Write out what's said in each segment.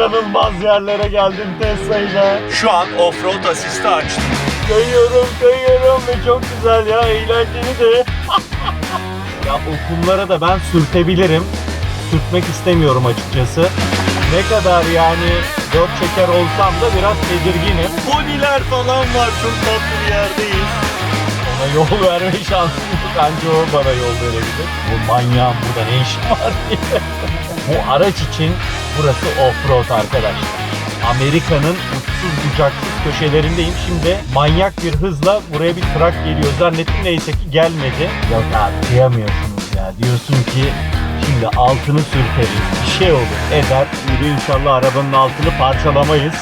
İnanılmaz yerlere geldim Tesla ile. Şu an offroad asisti açtım. Kayıyorum kayıyorum ve çok güzel ya eğlenceli de. ya o kumlara da ben sürtebilirim. Sürtmek istemiyorum açıkçası. Ne kadar yani dört çeker olsam da biraz tedirginim. Poniler falan var. Çok tatlı bir yerdeyiz. Ona yol verme şansım yok. Anca o bana yol verebilir. Bu manyağın burada ne işi var diye. Bu araç için burası offroad arkadaşlar. Amerika'nın uçsuz bucaksız köşelerindeyim. Şimdi manyak bir hızla buraya bir trak geliyor. Zannettim neyse ki gelmedi. Yok abi kıyamıyorsunuz ya. Diyorsun ki şimdi altını sürteriz. Bir şey olur eder. Yürü inşallah arabanın altını parçalamayız.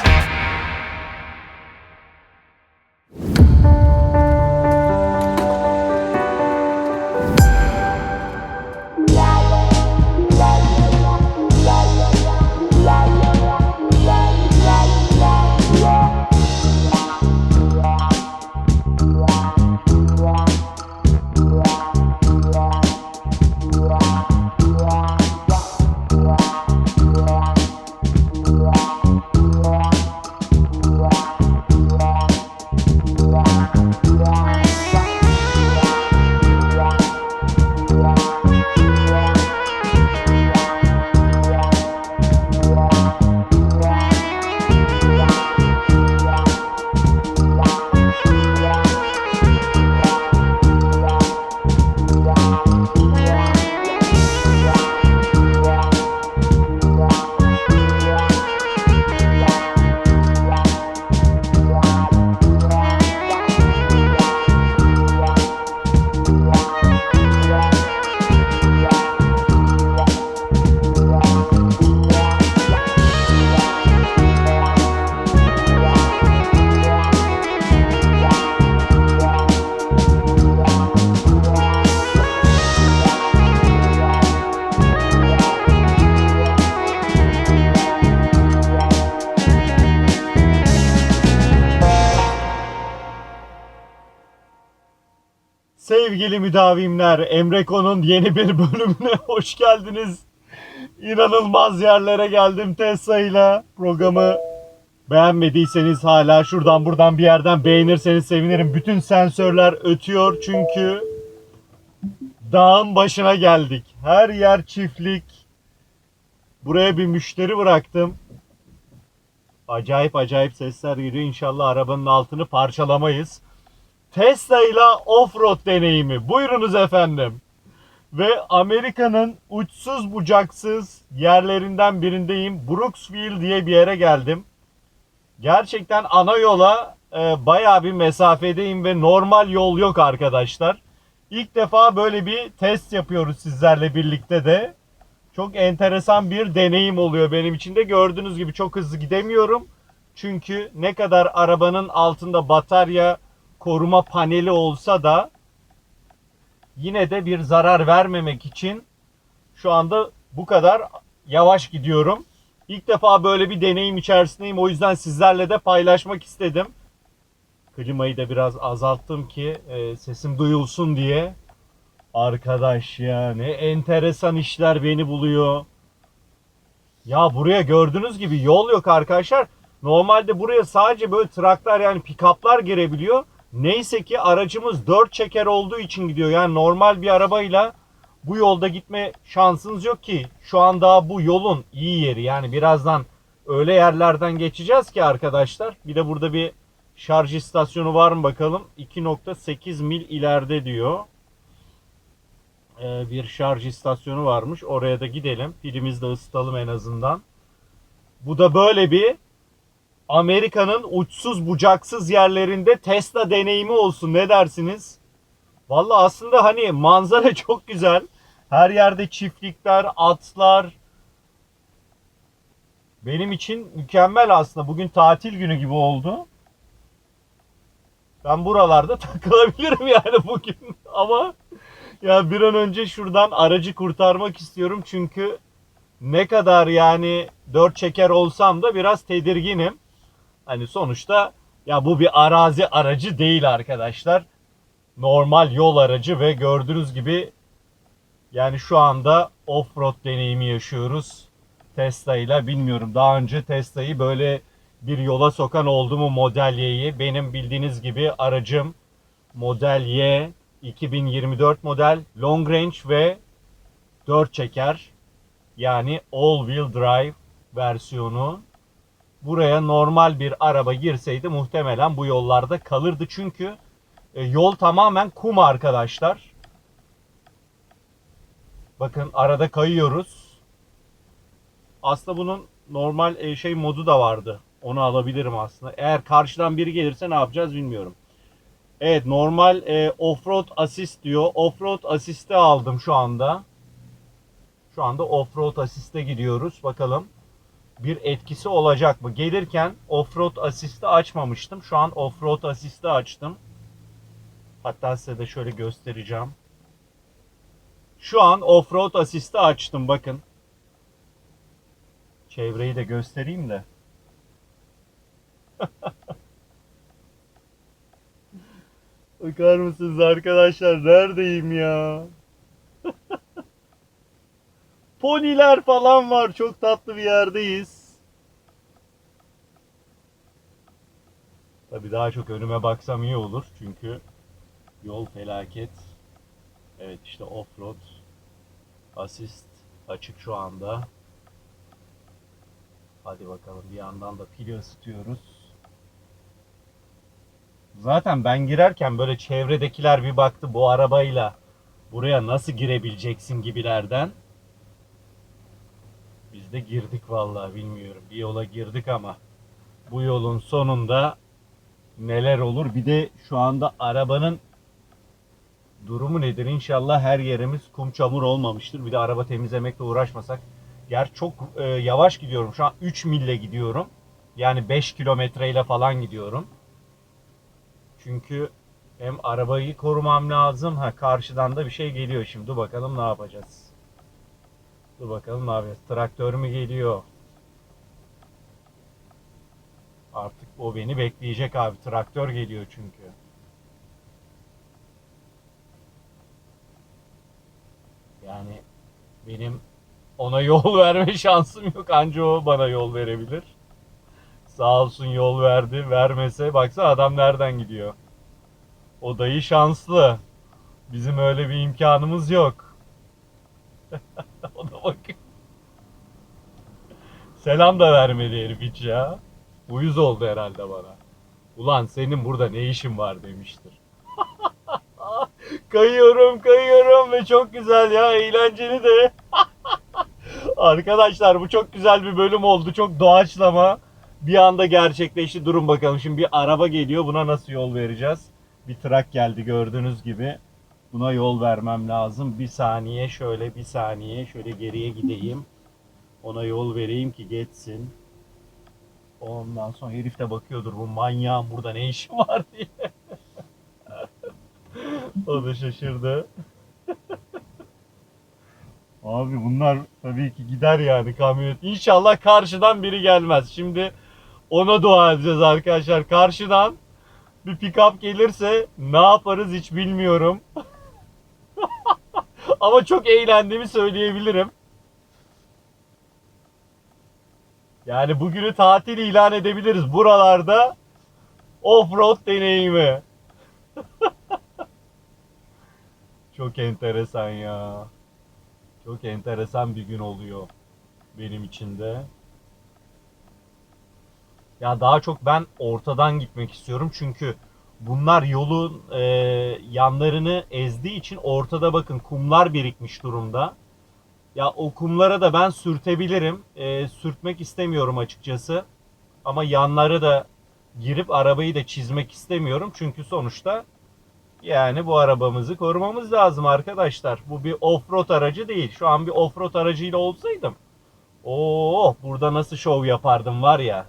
Sevgili müdavimler, Emreko'nun yeni bir bölümüne hoş geldiniz. İnanılmaz yerlere geldim Tesla ile. Programı beğenmediyseniz hala şuradan buradan bir yerden beğenirseniz sevinirim. Bütün sensörler ötüyor çünkü dağın başına geldik. Her yer çiftlik. Buraya bir müşteri bıraktım. Acayip acayip sesler geliyor. İnşallah arabanın altını parçalamayız. Tesla ile offroad deneyimi. Buyurunuz efendim. Ve Amerika'nın uçsuz bucaksız yerlerinden birindeyim. Brooksville diye bir yere geldim. Gerçekten ana yola e, bayağı bir mesafedeyim ve normal yol yok arkadaşlar. İlk defa böyle bir test yapıyoruz sizlerle birlikte de. Çok enteresan bir deneyim oluyor benim için de. Gördüğünüz gibi çok hızlı gidemiyorum. Çünkü ne kadar arabanın altında batarya koruma paneli olsa da yine de bir zarar vermemek için şu anda bu kadar yavaş gidiyorum. İlk defa böyle bir deneyim içerisindeyim. O yüzden sizlerle de paylaşmak istedim. Klimayı da biraz azalttım ki e, sesim duyulsun diye. Arkadaş ya ne enteresan işler beni buluyor. Ya buraya gördüğünüz gibi yol yok arkadaşlar. Normalde buraya sadece böyle traklar yani pikaplar girebiliyor. Neyse ki aracımız 4 çeker olduğu için gidiyor. Yani normal bir arabayla bu yolda gitme şansınız yok ki. Şu an daha bu yolun iyi yeri. Yani birazdan öyle yerlerden geçeceğiz ki arkadaşlar. Bir de burada bir şarj istasyonu var mı bakalım. 2.8 mil ileride diyor. Ee, bir şarj istasyonu varmış. Oraya da gidelim. Pilimizi de ısıtalım en azından. Bu da böyle bir Amerika'nın uçsuz bucaksız yerlerinde Tesla deneyimi olsun. Ne dersiniz? Valla aslında hani manzara çok güzel. Her yerde çiftlikler, atlar. Benim için mükemmel aslında. Bugün tatil günü gibi oldu. Ben buralarda takılabilirim yani bugün. Ama ya bir an önce şuradan aracı kurtarmak istiyorum. Çünkü ne kadar yani dört çeker olsam da biraz tedirginim. Hani sonuçta ya bu bir arazi aracı değil arkadaşlar. Normal yol aracı ve gördüğünüz gibi yani şu anda offroad deneyimi yaşıyoruz. Tesla ile bilmiyorum. Daha önce Tesla'yı böyle bir yola sokan oldu mu Model Y'yi? Benim bildiğiniz gibi aracım Model Y 2024 model long range ve 4 çeker. Yani all wheel drive versiyonu. Buraya normal bir araba girseydi muhtemelen bu yollarda kalırdı çünkü e, yol tamamen kum arkadaşlar. Bakın arada kayıyoruz. Aslında bunun normal e, şey modu da vardı. Onu alabilirim aslında. Eğer karşıdan biri gelirse ne yapacağız bilmiyorum. Evet normal e, offroad assist diyor. Offroad assist'i aldım şu anda. Şu anda offroad assist'e gidiyoruz. Bakalım bir etkisi olacak mı? Gelirken offroad assist'i açmamıştım. Şu an offroad assist'i açtım. Hatta size de şöyle göstereceğim. Şu an offroad assist'i açtım bakın. Çevreyi de göstereyim de. Bakar mısınız arkadaşlar neredeyim ya? Poniler falan var. Çok tatlı bir yerdeyiz. Tabii daha çok önüme baksam iyi olur. Çünkü yol felaket. Evet işte offroad assist açık şu anda. Hadi bakalım bir yandan da pili ısıtıyoruz. Zaten ben girerken böyle çevredekiler bir baktı bu arabayla buraya nasıl girebileceksin gibilerden. Biz de girdik vallahi bilmiyorum. Bir yola girdik ama bu yolun sonunda neler olur? Bir de şu anda arabanın durumu nedir? İnşallah her yerimiz kum çamur olmamıştır. Bir de araba temizlemekle uğraşmasak. Ger çok e, yavaş gidiyorum. Şu an 3 mille gidiyorum. Yani 5 kilometreyle falan gidiyorum. Çünkü hem arabayı korumam lazım. Ha karşıdan da bir şey geliyor şimdi. Bakalım ne yapacağız. Dur bakalım yapacağız. Traktör mü geliyor? Artık o beni bekleyecek abi. Traktör geliyor çünkü. Yani benim ona yol verme şansım yok. Anca o bana yol verebilir. Sağ olsun yol verdi. Vermese baksa adam nereden gidiyor. O dayı şanslı. Bizim öyle bir imkanımız yok. O da bakıyor. Selam da vermedi herif hiç ya. Uyuz oldu herhalde bana. Ulan senin burada ne işin var demiştir. kayıyorum kayıyorum ve çok güzel ya eğlenceli de. Arkadaşlar bu çok güzel bir bölüm oldu. Çok doğaçlama. Bir anda gerçekleşti. Durun bakalım. Şimdi bir araba geliyor. Buna nasıl yol vereceğiz? Bir trak geldi gördüğünüz gibi. Buna yol vermem lazım. Bir saniye şöyle bir saniye şöyle geriye gideyim. Ona yol vereyim ki geçsin. Ondan sonra herif de bakıyordur bu manyağın burada ne işi var diye. o da şaşırdı. Abi bunlar tabii ki gider yani kamyonet. İnşallah karşıdan biri gelmez. Şimdi ona dua edeceğiz arkadaşlar. Karşıdan bir pick-up gelirse ne yaparız hiç bilmiyorum. Ama çok eğlendiğimi söyleyebilirim. Yani bugünü tatil ilan edebiliriz. Buralarda off-road deneyimi. çok enteresan ya. Çok enteresan bir gün oluyor benim için de. Ya daha çok ben ortadan gitmek istiyorum çünkü bunlar yolun e, yanlarını ezdiği için ortada bakın kumlar birikmiş durumda. Ya o kumlara da ben sürtebilirim. E, sürtmek istemiyorum açıkçası. Ama yanları da girip arabayı da çizmek istemiyorum. Çünkü sonuçta yani bu arabamızı korumamız lazım arkadaşlar. Bu bir offroad aracı değil. Şu an bir offroad aracıyla olsaydım. Oo, burada nasıl şov yapardım var ya.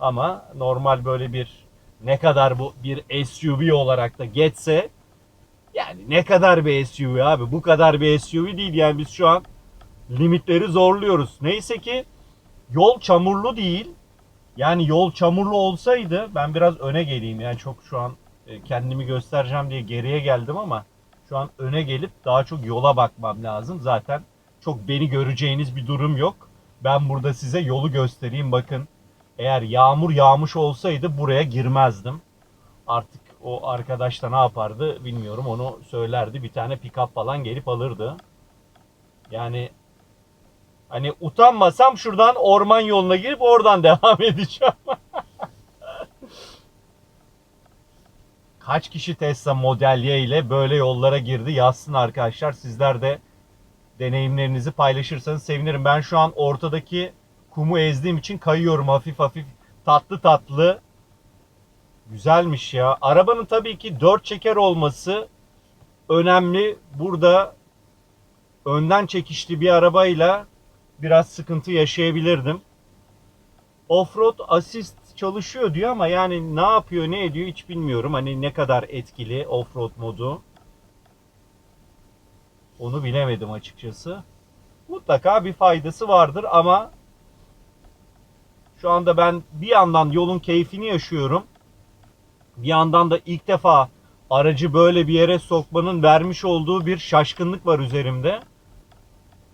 Ama normal böyle bir ne kadar bu bir SUV olarak da geçse yani ne kadar bir SUV abi bu kadar bir SUV değil yani biz şu an limitleri zorluyoruz. Neyse ki yol çamurlu değil. Yani yol çamurlu olsaydı ben biraz öne geleyim yani çok şu an e, kendimi göstereceğim diye geriye geldim ama şu an öne gelip daha çok yola bakmam lazım. Zaten çok beni göreceğiniz bir durum yok. Ben burada size yolu göstereyim bakın. Eğer yağmur yağmış olsaydı buraya girmezdim. Artık o arkadaş da ne yapardı bilmiyorum onu söylerdi. Bir tane pick-up falan gelip alırdı. Yani hani utanmasam şuradan orman yoluna girip oradan devam edeceğim. Kaç kişi Tesla Model Y ile böyle yollara girdi yazsın arkadaşlar. Sizler de deneyimlerinizi paylaşırsanız sevinirim. Ben şu an ortadaki kumu ezdiğim için kayıyorum hafif hafif tatlı tatlı. Güzelmiş ya. Arabanın tabii ki dört çeker olması önemli. Burada önden çekişli bir arabayla biraz sıkıntı yaşayabilirdim. Offroad assist çalışıyor diyor ama yani ne yapıyor ne ediyor hiç bilmiyorum. Hani ne kadar etkili offroad modu. Onu bilemedim açıkçası. Mutlaka bir faydası vardır ama şu anda ben bir yandan yolun keyfini yaşıyorum. Bir yandan da ilk defa aracı böyle bir yere sokmanın vermiş olduğu bir şaşkınlık var üzerimde.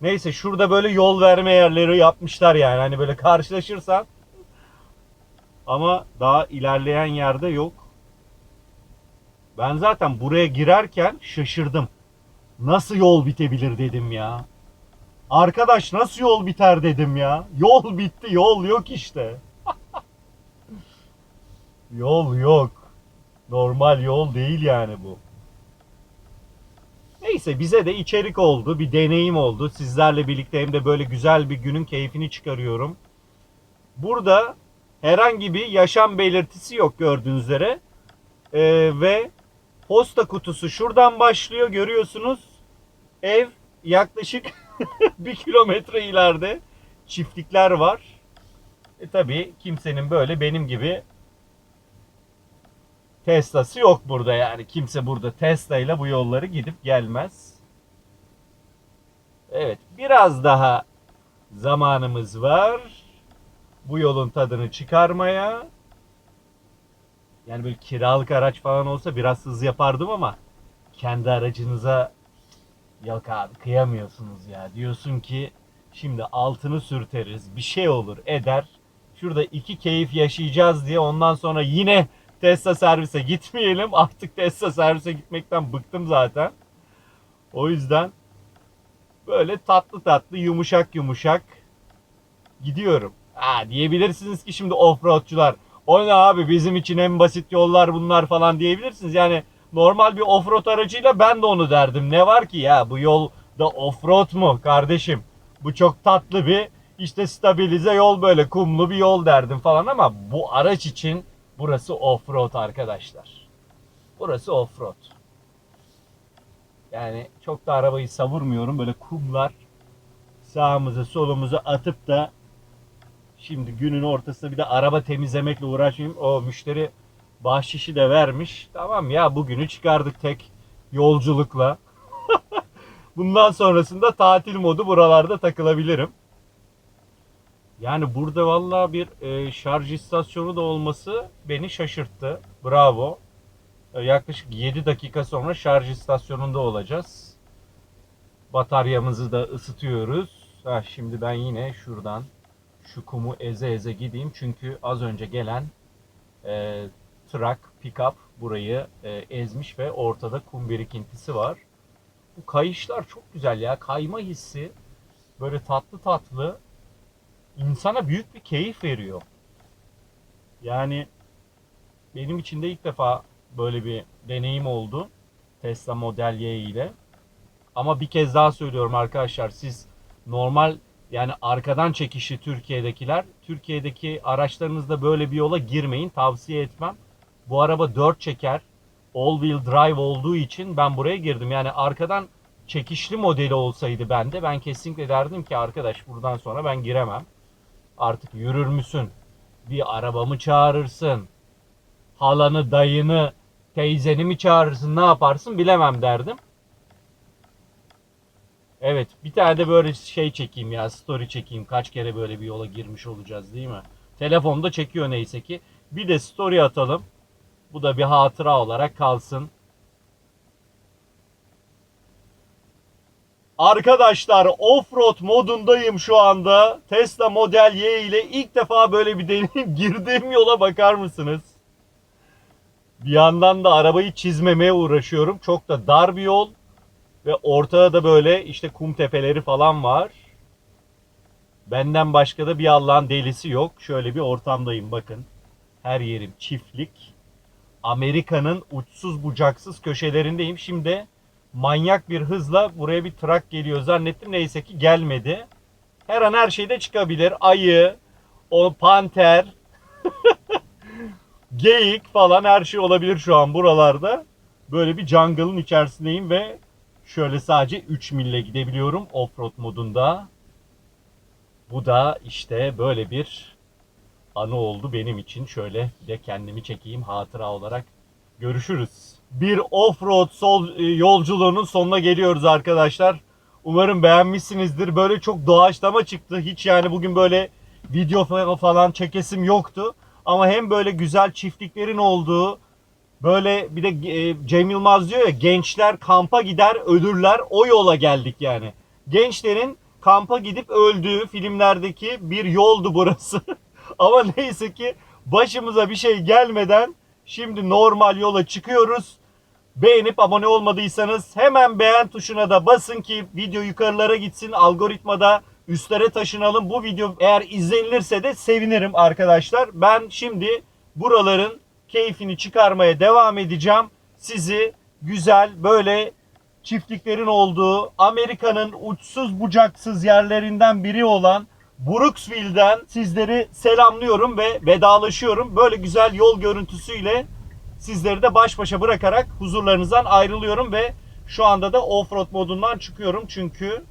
Neyse şurada böyle yol verme yerleri yapmışlar yani. Hani böyle karşılaşırsan ama daha ilerleyen yerde yok. Ben zaten buraya girerken şaşırdım. Nasıl yol bitebilir dedim ya. Arkadaş nasıl yol biter dedim ya. Yol bitti, yol yok işte. yol yok. Normal yol değil yani bu. Neyse bize de içerik oldu, bir deneyim oldu. Sizlerle birlikte hem de böyle güzel bir günün keyfini çıkarıyorum. Burada herhangi bir yaşam belirtisi yok gördüğünüz üzere. Ee, ve posta kutusu şuradan başlıyor görüyorsunuz. Ev yaklaşık bir kilometre ileride çiftlikler var. E tabi kimsenin böyle benim gibi Tesla'sı yok burada yani. Kimse burada Tesla ile bu yolları gidip gelmez. Evet biraz daha zamanımız var. Bu yolun tadını çıkarmaya. Yani böyle kiralık araç falan olsa biraz hız yapardım ama kendi aracınıza yok abi kıyamıyorsunuz ya. Diyorsun ki şimdi altını sürteriz bir şey olur eder. Şurada iki keyif yaşayacağız diye ondan sonra yine Tesla servise gitmeyelim. Artık Tesla servise gitmekten bıktım zaten. O yüzden böyle tatlı tatlı yumuşak yumuşak gidiyorum. Ha diyebilirsiniz ki şimdi offroadçular o ne abi bizim için en basit yollar bunlar falan diyebilirsiniz. Yani normal bir offroad aracıyla ben de onu derdim. Ne var ki ya bu yol da offroad mu kardeşim? Bu çok tatlı bir işte stabilize yol böyle kumlu bir yol derdim falan ama bu araç için burası offroad arkadaşlar. Burası offroad. Yani çok da arabayı savurmuyorum. Böyle kumlar sağımıza solumuza atıp da Şimdi günün ortasında bir de araba temizlemekle uğraşmayayım. O müşteri bahşişi de vermiş. Tamam ya bugünü çıkardık tek yolculukla. Bundan sonrasında tatil modu buralarda takılabilirim. Yani burada vallahi bir e, şarj istasyonu da olması beni şaşırttı. Bravo. E, yaklaşık 7 dakika sonra şarj istasyonunda olacağız. Bataryamızı da ısıtıyoruz. Ha, şimdi ben yine şuradan şu kumu eze eze gideyim. Çünkü az önce gelen e, truck, pickup burayı e, ezmiş ve ortada kum birikintisi var. Bu kayışlar çok güzel ya. Kayma hissi böyle tatlı tatlı insana büyük bir keyif veriyor. Yani benim için de ilk defa böyle bir deneyim oldu. Tesla Model Y ile. Ama bir kez daha söylüyorum arkadaşlar siz normal yani arkadan çekişi Türkiye'dekiler. Türkiye'deki araçlarınızda böyle bir yola girmeyin. Tavsiye etmem. Bu araba 4 çeker. All wheel drive olduğu için ben buraya girdim. Yani arkadan çekişli modeli olsaydı bende ben kesinlikle derdim ki arkadaş buradan sonra ben giremem. Artık yürür müsün? Bir arabamı çağırırsın. Halanı, dayını, teyzeni mi çağırırsın ne yaparsın bilemem derdim. Evet bir tane de böyle şey çekeyim ya story çekeyim. Kaç kere böyle bir yola girmiş olacağız değil mi? Telefonda çekiyor neyse ki. Bir de story atalım. Bu da bir hatıra olarak kalsın. Arkadaşlar offroad modundayım şu anda. Tesla Model Y ile ilk defa böyle bir deneyim girdiğim yola bakar mısınız? Bir yandan da arabayı çizmemeye uğraşıyorum. Çok da dar bir yol ve ortada da böyle işte kum tepeleri falan var. Benden başka da bir Allah'ın delisi yok. Şöyle bir ortamdayım bakın. Her yerim çiftlik. Amerika'nın uçsuz bucaksız köşelerindeyim. Şimdi manyak bir hızla buraya bir trak geliyor zannettim. Neyse ki gelmedi. Her an her şeyde çıkabilir. Ayı, o panter, geyik falan her şey olabilir şu an buralarda. Böyle bir jungle'ın içerisindeyim ve şöyle sadece 3 mille gidebiliyorum offroad modunda. Bu da işte böyle bir anı oldu benim için. Şöyle bir de kendimi çekeyim hatıra olarak. Görüşürüz. Bir offroad sol e, yolculuğunun sonuna geliyoruz arkadaşlar. Umarım beğenmişsinizdir. Böyle çok doğaçlama çıktı. Hiç yani bugün böyle video fa- falan çekesim yoktu. Ama hem böyle güzel çiftliklerin olduğu böyle bir de e, Cem Yılmaz diyor ya gençler kampa gider ölürler o yola geldik yani. Gençlerin kampa gidip öldüğü filmlerdeki bir yoldu burası. Ama neyse ki başımıza bir şey gelmeden şimdi normal yola çıkıyoruz. Beğenip abone olmadıysanız hemen beğen tuşuna da basın ki video yukarılara gitsin. Algoritmada üstlere taşınalım. Bu video eğer izlenilirse de sevinirim arkadaşlar. Ben şimdi buraların keyfini çıkarmaya devam edeceğim. Sizi güzel böyle çiftliklerin olduğu Amerika'nın uçsuz bucaksız yerlerinden biri olan Brooksville'den sizleri selamlıyorum ve vedalaşıyorum. Böyle güzel yol görüntüsüyle sizleri de baş başa bırakarak huzurlarınızdan ayrılıyorum ve şu anda da offroad modundan çıkıyorum çünkü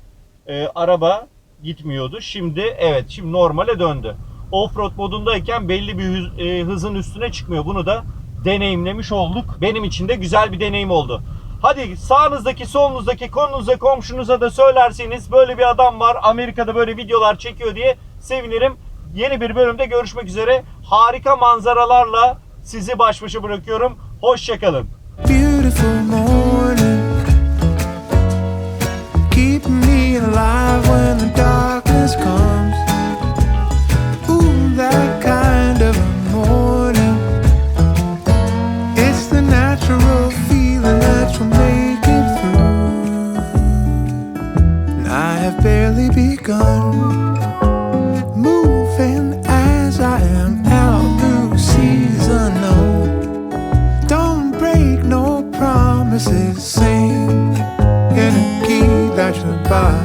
e, araba gitmiyordu. Şimdi evet şimdi normale döndü. Offroad modundayken belli bir e, hızın üstüne çıkmıyor. Bunu da deneyimlemiş olduk. Benim için de güzel bir deneyim oldu. Hadi sağınızdaki, solunuzdaki, konunuza, komşunuza da söylerseniz böyle bir adam var. Amerika'da böyle videolar çekiyor diye sevinirim. Yeni bir bölümde görüşmek üzere. Harika manzaralarla sizi baş başa bırakıyorum. Hoşçakalın. beautiful morning. Keep me alive when the darkness have barely begun moving as I am out through seas unknown. Don't break no promises. Sing in a key that body believes.